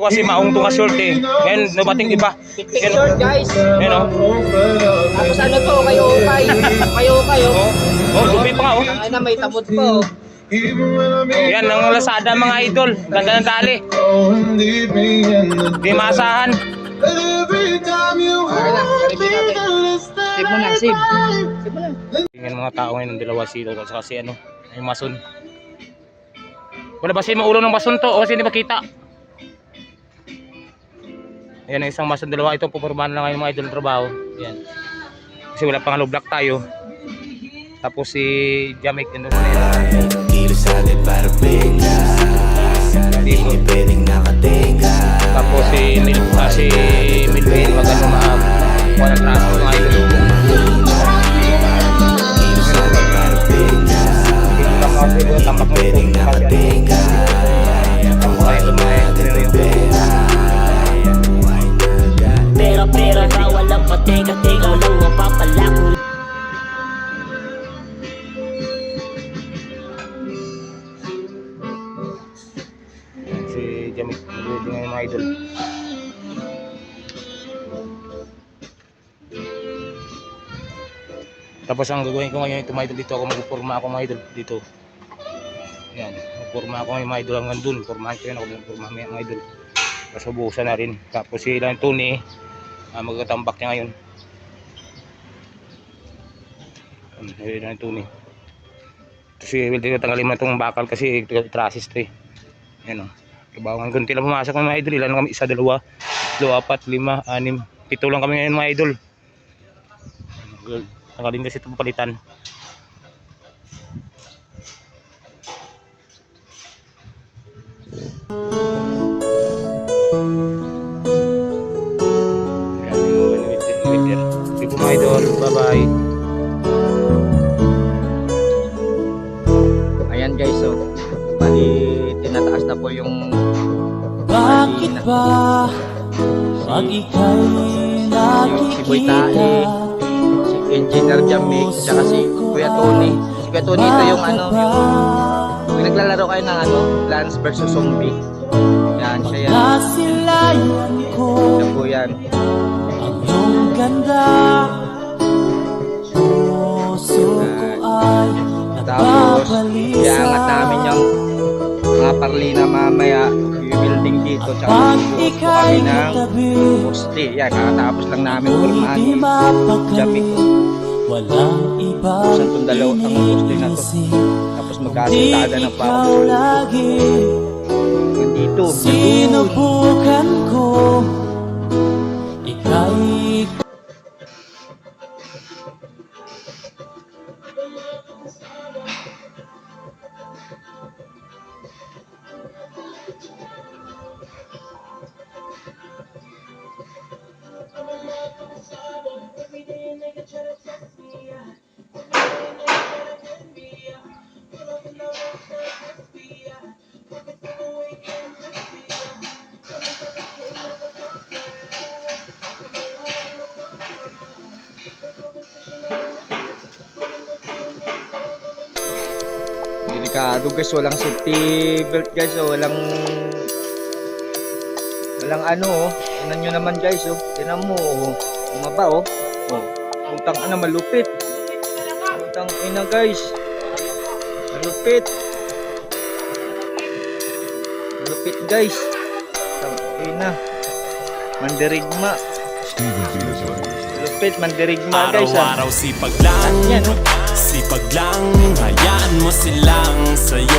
ko kasi maong to ka short eh. Ngayon, nabating iba. Yan, short guys. Yan o. Tapos ano to, kayo kay. Kayo kayo. Oh, oh, dumi pa nga oh. Ay na may tabot po. Yan, ang Lazada mga idol. Ganda ng tali. Di natin. Save mo na, save. Save mo na. Tingnan mga tao ngayon ng dalawa silo at saka si ano, yung mason. Wala ba mo ulo ng mason to o kasi hindi makita. Ayan ang isang mason dalawa ito pupormahan lang ngayon mga idol trabaho. Yan. Kasi wala pang block tayo. Tapos si ano na yan. Kilos agad para bigla. Hindi pwedeng nakatinga Tapos si Mil ah, si Milvin magano maag. Kuha ng traso mga idol. Kilos agad para bigla mo ito. Pwedeng nakatinga pateka teka walang mapapalako si Jamik Milvin ngayon mga idol. Tapos ang gagawin ko ngayon ito mga idol dito ako magpurma ako mga idol dito. Yan, magpurma ako ngayon mga idol hanggang dun. Purmahan ko yun ako magpurma mga idol. Tapos ubusan na rin. Tapos si Ilan Tony, ah, magtatambak niya ngayon. Um, Ilan Tony. Kasi will dito tanggalin mo itong bakal kasi trasis to eh. Yan o. Kabawangan kunti lang pumasok mga idol. Ilan kami? Isa, dalawa, dalawa, apat, lima, anim. Pito lang kami ngayon mga idol. Tanggalin kasi itong palitan. Bye-bye. Ayan guys, so. Bali, tinataas na po yung Bakit ba pag Tae, nakikita si Engineer Jamik, tsaka si Kuya Tony. Si Kuya Tony ito yung ano, yung, yung naglalaro kayo ng ano, Plants vs. Zombie. Yan, siya yan. Siya po yan. ang iyong ganda iangat namin yung mga parlina mamaya, yung building dito, tsaka ika'y kami ng poste. Yan, kakatapos lang namin pulmahan Jamik. mapagano Walang ibang Buksan tong dalaw- ang poste na to. Tapos magkasintada na pa ako. ikaw lagi Dito. Sinubukan Delikado guys, walang safety belt guys, oh, walang walang ano oh. Tingnan nyo naman guys, oh. Tingnan mo, oh. Umaba, oh. Oh. Putang ana, malupit. Putang ina guys. Malupit. Malupit guys. Putang ina. Mandirigma. Malupit, mandirigma guys, ah. Araw-araw Yan, oh. Sipag lang Hayaan mo silang sa'yo